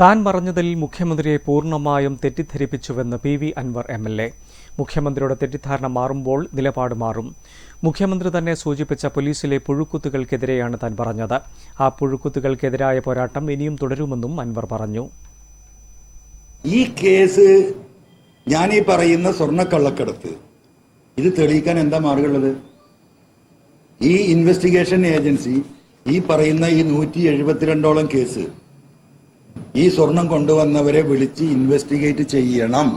താൻ പറഞ്ഞതിൽ മുഖ്യമന്ത്രിയെ പൂർണമായും തെറ്റിദ്ധരിപ്പിച്ചുവെന്ന് P V Anvar M L A. മുഖ്യമന്ത്രിയുടെ തെറ്റിദ്ധാരണ മാറുമ്പോൾ നിലപാട് മാറും. മുഖ്യമന്ത്രി തന്നെ സൂചിപ്പിച്ച പോലീസിലെ പുഴുക്കുത്തുകൾക്കെതിരെയാണ് താൻ പറഞ്ഞത്. ആ പുഴുക്കുത്തുകൾക്കെതിരായ പോരാട്ടം ഇനിയും തുടരുമെന്നും അൻവർ പറഞ്ഞു. ഈ കേസ് ഞാൻ ഈ പറയുന്ന സ്വർണക്കള്ളക്കടത്ത് ഇത് തെളിയിക്കാൻ എന്താ മാർഗമുള്ളത്? ഈ ഇൻവെസ്റ്റിഗേഷൻ ഏജൻസി ഈ പറയുന്ന ഈ നൂറ്റി എഴുപത്തിരണ്ടോളം കേസ് ഈ സ്വർണം കൊണ്ടുവന്നവരെ വിളിച്ച് ഇൻവെസ്റ്റിഗേറ്റ് ചെയ്യണം.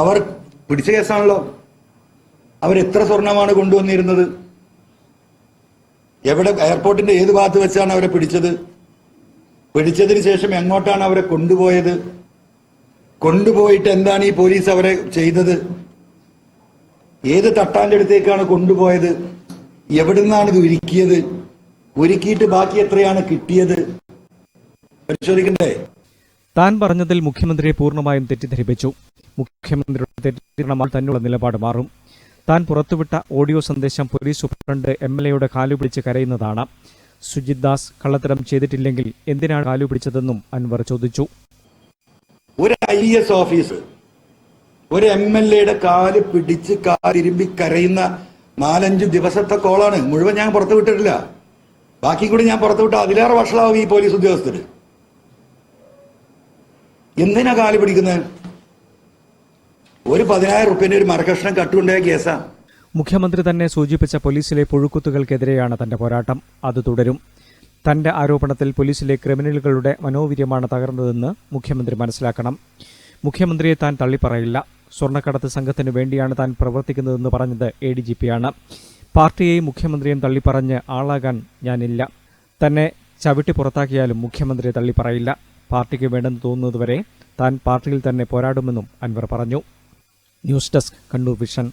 അവർ പിടിച്ച കേസാണല്ലോ. അവരെത്ര സ്വർണമാണ് കൊണ്ടുവന്നിരുന്നത്? എവിടെ എയർപോർട്ടിന്റെ ഏത് ഭാഗത്ത് വെച്ചാണ് അവരെ പിടിച്ചത്? പിടിച്ചതിന് ശേഷം എങ്ങോട്ടാണ് അവരെ കൊണ്ടുപോയത്? കൊണ്ടുപോയിട്ട് എന്താണ് ഈ പോലീസ് അവരെ ചെയ്തത്? ഏത് തട്ടാന്റെ അടുത്തേക്കാണ് കൊണ്ടുപോയത്? എവിടുന്നാണ് ഇത് ഒരുക്കിയത്? ഒരുക്കിയിട്ട് ബാക്കി എത്രയാണ് കിട്ടിയത്? പരിശോധിക്കണ്ടേ? താൻ പറഞ്ഞതിൽ മുഖ്യമന്ത്രിയെ പൂർണമായും തെറ്റിദ്ധരിപ്പിച്ചു. മുഖ്യമന്ത്രിയുടെ തെറ്റിദ്ധരണമാൽ തന്നുള്ള നിലപാട് മാറും. താൻ പുറത്തുവിട്ട ഓഡിയോ സന്ദേശം പോലീസ് സൂപ്രണ്ട് എം എൽ എയുടെ കാലുപിടിച്ച് കരയുന്നതാണ്. സുജിത് ദാസ് കള്ളത്തരം ചെയ്തിട്ടില്ലെങ്കിൽ എന്തിനാണ് കാലുപിടിച്ചതെന്നും അൻവർ ചോദിച്ചു. ഒരു ഐ എസ് ഓഫീസർ ഒരു എം എൽ എയുടെ കാൽ പിടിച്ച് കാലിരുമ്പി കരയുന്ന നാലഞ്ച് ദിവസത്തെ കോളാണ്. മുഴുവൻ ഞാൻ പുറത്തു വിട്ടിട്ടില്ല ബാക്കി കൂടി ഞാൻ പുറത്തു വിട്ട അതിലേറെ വഷളാവും ഈ പോലീസ് ഉദ്യോഗസ്ഥര്. എന്തിനാ കാൽ പിടിക്കുന്നത്? ഒരു പതിനായിരം റുപ്യന്റെ ഒരു മരകഷ്ണം കട്ടുണ്ടായ കേസാ. മുഖ്യമന്ത്രി തന്നെ സൂചിപ്പിച്ച പോലീസിലെ പുഴുക്കുത്തുകൾക്കെതിരെയാണ് തന്റെ പോരാട്ടം. അത് തുടരും. തന്റെ ആരോപണത്തിൽ പോലീസിലെ ക്രിമിനലുകളുടെ മനോവീര്യമാണ് തകർന്നതെന്ന് മുഖ്യമന്ത്രി മനസ്സിലാക്കണം. മുഖ്യമന്ത്രിയെ താൻ തള്ളിപ്പറയില്ല. സ്വർണക്കടത്ത് സംഘത്തിന് വേണ്ടിയാണ് താൻ പ്രവർത്തിക്കുന്നതെന്ന് പറഞ്ഞത് എ ഡി ജി പിയാണ് പാർട്ടിയെയും മുഖ്യമന്ത്രിയും തള്ളിപ്പറഞ്ഞ് ആളാകാൻ ഞാനില്ല. തന്നെ ചവിട്ടി പുറത്താക്കിയാലും മുഖ്യമന്ത്രിയെ തള്ളിപ്പറയില്ല. പാർട്ടിക്ക് വേണ്ടെന്ന് തോന്നുന്നതുവരെ താൻ പാർട്ടിയിൽ തന്നെ പോരാടുമെന്നും അൻവർ പറഞ്ഞു. News desk Kannur vision.